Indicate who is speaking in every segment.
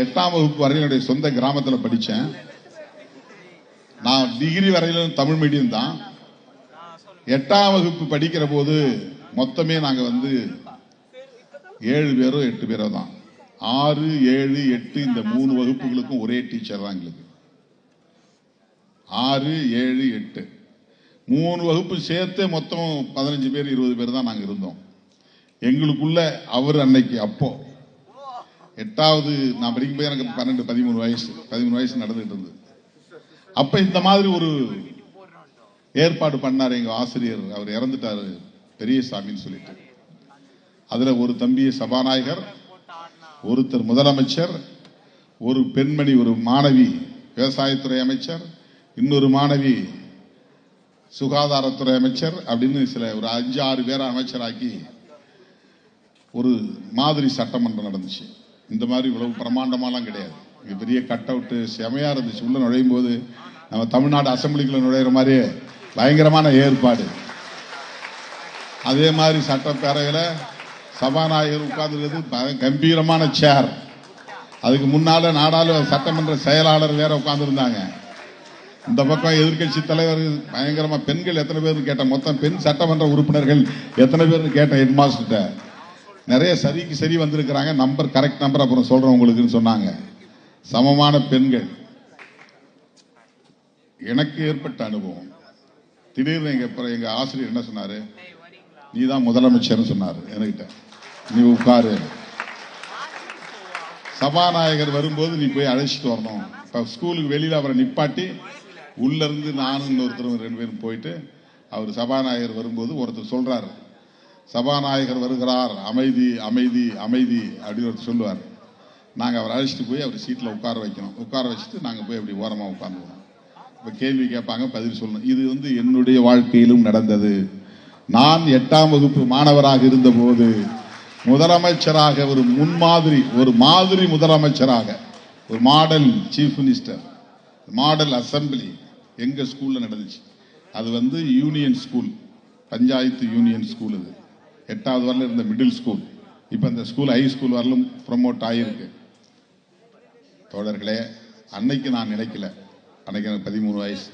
Speaker 1: எட்டாம் வகுப்பு வரையில் என்னுடைய சொந்த கிராமத்தில் படித்தேன் நான் டிகிரி வரையிலும் தமிழ் மீடியம் தான். எட்டாம் வகுப்பு படிக்கிற போது மொத்தமே நாங்கள் வந்து ஏழு பேரோ எட்டு பேரோ தான். ஆறு ஏழு எட்டு இந்த மூணு வகுப்புகளுக்கும் ஒரே டீச்சர் தான் எங்களுக்கு. ஆறு ஏழு எட்டு. மூணு வகுப்பு சேர்த்து மொத்தம் பதினஞ்சு பேர் இருபது பேர் தான் நாங்கள் இருந்தோம். எங்களுக்குள்ள அவர் அன்னைக்கு அப்போ எட்டாவது நான் படிக்கும்போது எனக்கு பன்னெண்டு பதிமூணு வயசு பதிமூணு வயசு நடந்துகிட்டு இருந்தது. அப்ப இந்த மாதிரி ஒரு ஏற்பாடு பண்ணார் எங்க ஆசிரியர். அவர் இறந்துட்டாரு பெரியசாமின்னு சொல்லிட்டு. அதுல ஒரு தம்பி சபாநாயகர் ஒருத்தர் முதலமைச்சர் ஒரு பெண்மணி ஒரு மாணவி விவசாயத்துறை அமைச்சர் இன்னொரு மாணவி சுகாதாரத்துறை அமைச்சர் அப்படின்னு சில ஒரு அஞ்சு ஆறு பேரை அமைச்சராக்கி ஒரு மாதிரி சட்டமன்றம் நடந்துச்சு. இந்த மாதிரி இவ்வளவு பிரமாண்டமாலாம் கிடையாது. இங்க பெரிய கட் அவுட்டு செமையாக இருந்துச்சு. உள்ள நுழையும் போது நம்ம தமிழ்நாடு அசம்பிளிக்குள்ள நுழையிற மாதிரியே பயங்கரமான ஏற்பாடு. அதே மாதிரி சட்டப்பேரவையில் சபாநாயகர் உட்கார்ந்துருக்கிறது கம்பீரமான சேர் அதுக்கு முன்னால நாடாளு சட்டமன்ற செயலாளர் வேற உட்கார்ந்துருந்தாங்க. இந்த பக்கம் எதிர்க்கட்சி தலைவர் பயங்கரமா பெண்கள் எத்தனை பேர்னு கேட்டேன். மொத்தம் பெண் சட்டமன்ற உறுப்பினர்கள் எத்தனை பேர்னு கேட்டேன் ஹெட் மாஸ்டர்கிட்ட நிறைய சரிக்கு சரி வந்திருக்கிறாங்க. நம்பர் கரெக்ட் நம்பர் அப்புறம் சொல்றேன் உங்களுக்குன்னு சொன்னாங்க. சமமான பெண்கள். எனக்கு ஏற்பட்ட அனுபவம். திடீர்னு எங்க அப்புறம் எங்க ஆசிரியர் என்ன சொன்னாரு? நீ தான் முதலமைச்சர்னு சொன்னாரு என்கிட்ட நீ உட்காரு. சபாநாயகர் வரும்போது நீ போய் அழைச்சிட்டு வரணும். இப்போ ஸ்கூலுக்கு வெளியில் அவரை நிப்பாட்டி உள்ளேருந்து நானும் இன்னொருத்தரும் ரெண்டு பேரும் போயிட்டு அவர் சபாநாயகர் வரும்போது ஒருத்தர் சொல்கிறாரு சபாநாயகர் வருகிறார். அமைதி அமைதி அமைதி அப்படின்னு ஒரு சொல்லுவார். நாங்கள் அவரை அழைச்சிட்டு போய் அவர் சீட்டில் உட்கார வைக்கணும். உட்கார வச்சுட்டு நாங்கள் போய் அப்படி ஓரமாக உட்காந்துருவோம். இப்போ கேள்வி கேட்பாங்க பதில் சொல்லணும். இது வந்து என்னுடைய வாழ்க்கையிலும் நடந்தது. நான் எட்டாம் வகுப்பு மாணவராக இருந்தபோது முதலமைச்சராக ஒரு முன்மாதிரி ஒரு மாதிரி முதலமைச்சராக ஒரு model chief minister model assembly எங்கள் ஸ்கூலில் நடந்துச்சு. அது வந்து union school panchayat union school இது எட்டாவது வரலும் இருந்த மிடில் ஸ்கூல் இப்போ இந்த ஸ்கூல் ஹை ஸ்கூல் வரலும் ப்ரொமோட் ஆகியிருக்கு தோழர்களே அன்னைக்கு நான் நினைக்கல. அன்னைக்கு எனக்கு பதிமூணு வயசு.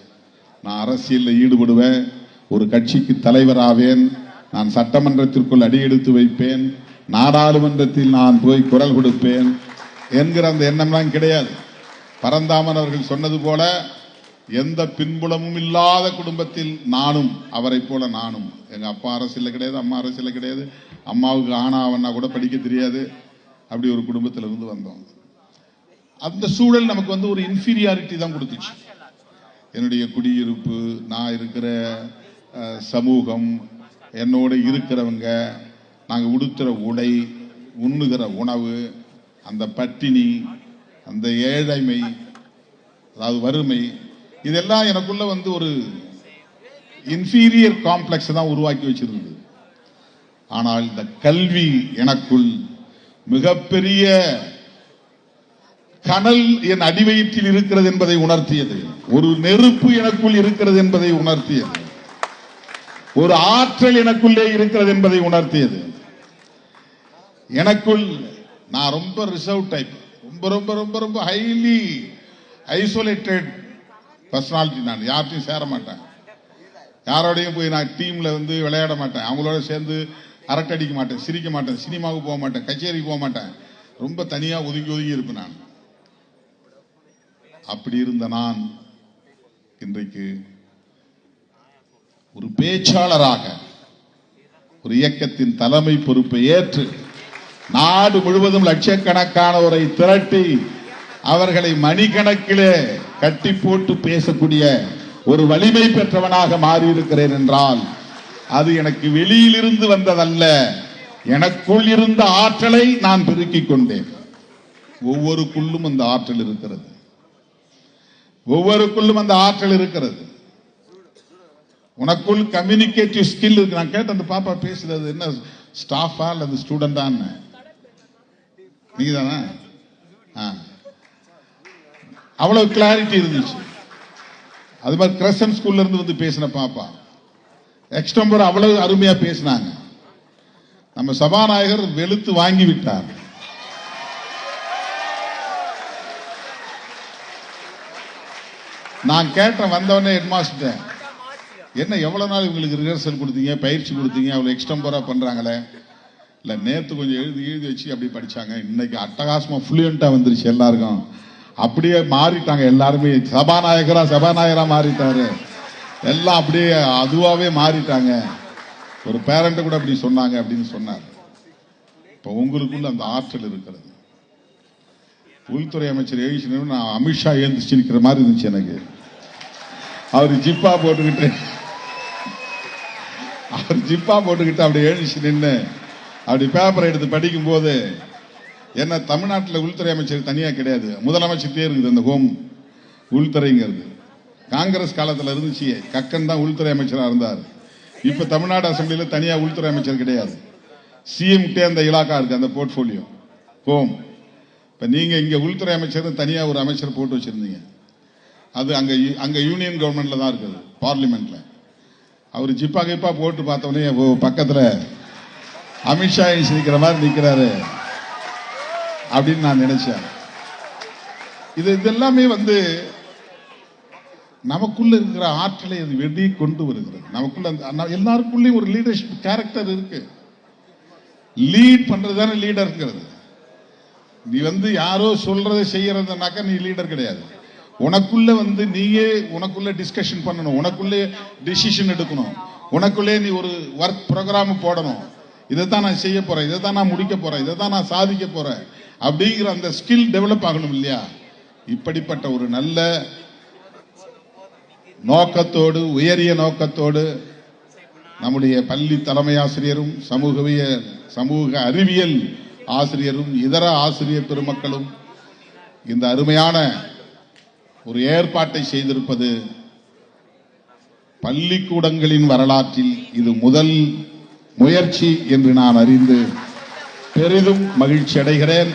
Speaker 1: நான் அரசியலில் ஈடுபடுவேன். ஒரு கட்சிக்கு தலைவராவேன் நான் சட்டமன்றத்திற்குள் அடியெடுத்து வைப்பேன். நாடாளுமன்றத்தில் நான் போய் குரல் கொடுப்பேன் என்கிற அந்த எண்ணம்லாம் கிடையாது. பரந்தாமன் அவர்கள் சொன்னது போல எந்த பின்புலமும் இல்லாத குடும்பத்தில் நானும் அவரை போல நானும். எங்கள் அப்பா அரசியல் கிடையாது அம்மா அரசியல் கிடையாது. அம்மாவுக்கு ஆனாவன்னா கூட படிக்க தெரியாது. அப்படி ஒரு குடும்பத்தில் இருந்து வந்தோம். அந்த சூழல் நமக்கு வந்து ஒரு இன்ஃபீரியாரிட்டி தான் கொடுத்துச்சு. என்னுடைய குடியிருப்பு நான் இருக்கிற சமூகம் என்னோட இருக்கிறவங்க நாங்கள் உடுத்துற உடை உண்ணுகிற உணவு அந்த பட்டினி அந்த ஏழைமை அதாவது வறுமை இதெல்லாம் எனக்குள்ள வந்து ஒரு இன்ஃபீரியர் காம்ப்ளெக்ஸ் தான் உருவாக்கி வச்சிருந்தது. ஆனால் இந்த கல்வி எனக்குள் மிகப்பெரிய கனல் என் அடிவயிற்றில் இருக்கிறது என்பதை உணர்த்தியது. ஒரு நெருப்பு எனக்குள் இருக்கிறது என்பதை உணர்த்தியது. ஒரு ஆற்றல் எனக்குள்ளே இருக்கிறது என்பதை உணர்த்தியது. எனக்குள் நான் ரொம்ப ரிசர்வ் டைப் ரொம்ப ரொம்ப ரொம்ப ரொம்ப ஹைலி ஐசோலேட்டட் பர்சனாலிட்டி நான் யார்ட்டையும் சேர மாட்டேன். யாரோடையும் போய் நான் டீம்ல வந்து விளையாட மாட்டேன். அவங்களோட சேர்ந்து அரட்டை அடிக்க மாட்டேன் சிரிக்க மாட்டேன் சினிமாவுக்கு போக மாட்டேன் கச்சேரிக்கு போக மாட்டேன். ரொம்ப தனியா ஒதுங்கி ஒதுங்கி இருப்பேன் நான். அப்படி இருந்த நான் இன்றைக்கு ஒரு பேச்சாளராக ஒரு இயக்கத்தின் தலைமை பொறுப்பை ஏற்று நாடு முழுவதும் லட்சக்கணக்கானவரை திரட்டி அவர்களை மணிக்கணக்கிலே கட்டி போட்டு பேசக்கூடிய ஒரு வலிமை பெற்றவனாக மாறியிருக்கிறேன் என்றால் அது எனக்கு வெளியிலிருந்து வந்ததல்ல. எனக்குள் இருந்த ஆற்றலை நான் பெருக்கிக் கொண்டேன். ஒவ்வொருக்குள்ளும் அந்த ஆற்றல் இருக்கிறது. ஒவ்வொருக்குள்ளும் அந்த ஆற்றல் இருக்கிறது. உனக்குள் கம்யூனிகேட்டிவ் ஸ்கில் இருக்கு. நான் கேட்ட அந்த பாப்பா பேசுறது என்ன ஸ்டாஃபா அல்லது ஸ்டூடெண்டான்னு நீங்க தானே அவ்வளவு கிளாரிட்டி இருந்துச்சு. அது மாதிரி கிரசன் ஸ்கூல்ல இருந்து வந்து பேசின பாப்பா. எக்ஸ்டம்பர் அவ்வளவு அருமையா பேசினாங்க. நம்ம சபாநாயகர் வெளுத்து வாங்கி விட்டார். நான் கேட்டேன் வந்தவொடனே ஹெட்மாஸ்டர் என்ன எவ்வளோ நாள் இவங்களுக்கு ரிஹர்சல் கொடுத்தீங்க? பயிற்சி கொடுத்தீங்க? அவ்வளோ எக்ஸ்டம்பராக பண்ணுறாங்களே இல்லை நேற்று கொஞ்சம் எழுதி எழுதி வச்சு அப்படி படிச்சாங்க. இன்னைக்கு அட்டகாசமாக ஃப்ளூயண்ட்டாக வந்துருச்சு எல்லாருக்கும். அப்படியே மாறிட்டாங்க எல்லாருமே. சபாநாயகரா சபாநாயகரா மாறிட்டாரு. எல்லாம் அப்படியே அதுவாகவே மாறிட்டாங்க. ஒரு பேரண்ட் கூட அப்படி சொன்னாங்க அப்படின்னு சொன்னார். இப்போ உங்களுக்குள்ள அந்த ஆற்றல் இருக்கிறது. உள்துறை அமைச்சர் எழுச்சி நான் அமித்ஷா எழுந்திரிச்சிருக்கிற மாதிரி இருந்துச்சு எனக்கு. அவர் ஜிப்பா போட்டுக்கிட்டு அவர் ஜிப்பா போட்டுக்கிட்டு அப்படி எழுந்திரிச்சு நின்று அப்படி பேப்பரை எடுத்து படிக்கும் ஏன்னா என்ன தமிழ்நாட்டில் உள்துறை அமைச்சர் தனியாக கிடையாது. முதலமைச்சர்கிட்டே இருக்குது அந்த ஹோம் உள்துறைங்கிறது. காங்கிரஸ் காலத்தில் இருந்துச்சு. கக்கன் தான் உள்துறை அமைச்சராக இருந்தார். இப்போ தமிழ்நாடு அசம்பிளியில் தனியாக உள்துறை அமைச்சர் கிடையாது. சிஎம்கிட்டே அந்த இலாக்கா இருக்குது அந்த போர்ட்ஃபோலியோ. ஹோம். இப்போ நீங்கள் இங்கே உள்துறை அமைச்சர் தனியாக ஒரு அமைச்சர் போட்டு வச்சிருந்தீங்க. அது அங்கே அங்கே யூனியன் கவர்மெண்டில் தான் இருக்குது பார்லிமெண்ட்டில் அவர் ஜிப்பா கிப்பா போட்டு பார்த்தோன்னே பக்கத்தில் அமித்ஷா சிரிக்கிற மாதிரி நிற்கிறாரு அப்படின்னு நான் நினைச்சேன். இது இதெல்லாமே வந்து நமக்குள்ள இருக்கிற ஆற்றலை அது வெளியே கொண்டு வருகிறது. நமக்குள்ள அந்த எல்லாருக்குள்ளேயும் ஒரு லீடர்ஷிப் கேரக்டர் இருக்கு. லீட் பண்றது தானே லீடருங்கிறது நீ வந்து யாரோ சொல்றதை செய்யறதுனாக்கா நீ லீடர் கிடையாது. உனக்குள்ள வந்து நீயே உனக்குள்ள டிஸ்கஷன் பண்ணணும். உனக்குள்ளே டிசிஷன் எடுக்கணும். உனக்குள்ளே நீ ஒரு ஒர்க் ப்ரோக்ராம் போடணும். இதை தான் நான் செய்ய போறேன் இதை தான் நான் முடிக்க போறேன் இதை தான் நான் சாதிக்க போறேன் அப்படிங்கிற அந்த ஸ்கில் டெவலப் ஆகணும் இல்லையா? இப்படிப்பட்ட ஒரு நல்ல நோக்கத்தோடு உயரிய நோக்கத்தோடு நம்முடைய பள்ளி தலைமை ஆசிரியரும் சமூகவியல் சமூக அறிவியல் ஆசிரியரும் இதர ஆசிரியர் பெருமக்களும் இந்த அருமையான ஒரு ஏற்பாட்டை செய்திருப்பது பள்ளிக்கூடங்களின் வரலாற்றில் இது முதல் முயற்சி என்று நான் அறிந்து பெரிதும் மகிழ்ச்சி அடைகிறேன்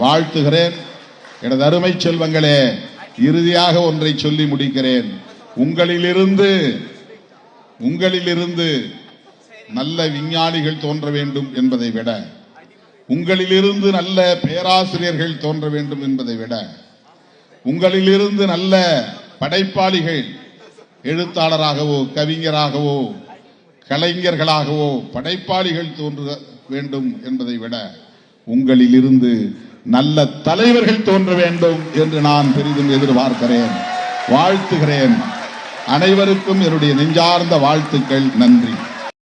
Speaker 1: வாழ்த்துகிறேன். எனது அருமை செல்வங்களே இறுதியாக ஒன்றை சொல்லி முடிக்கிறேன். உங்களிலிருந்து உங்களிலிருந்து நல்ல விஞ்ஞானிகள் தோன்ற வேண்டும் என்பதை விட உங்களிலிருந்து நல்ல பேராசிரியர்கள் தோன்ற வேண்டும் என்பதை விட உங்களிலிருந்து நல்ல படைப்பாளிகள் எழுத்தாளராகவோ கவிஞராகவோ கலைஞர்களாகவோ படைப்பாளிகள் தோன்ற வேண்டும் என்பதை விட உங்களிலிருந்து நல்ல தலைவர்கள் தோன்ற வேண்டும் என்று நான் பெரிதும் எதிர்பார்க்கிறேன். வாழ்த்துகிறேன். அனைவருக்கும் என்னுடைய நெஞ்சார்ந்த வாழ்த்துக்கள். நன்றி.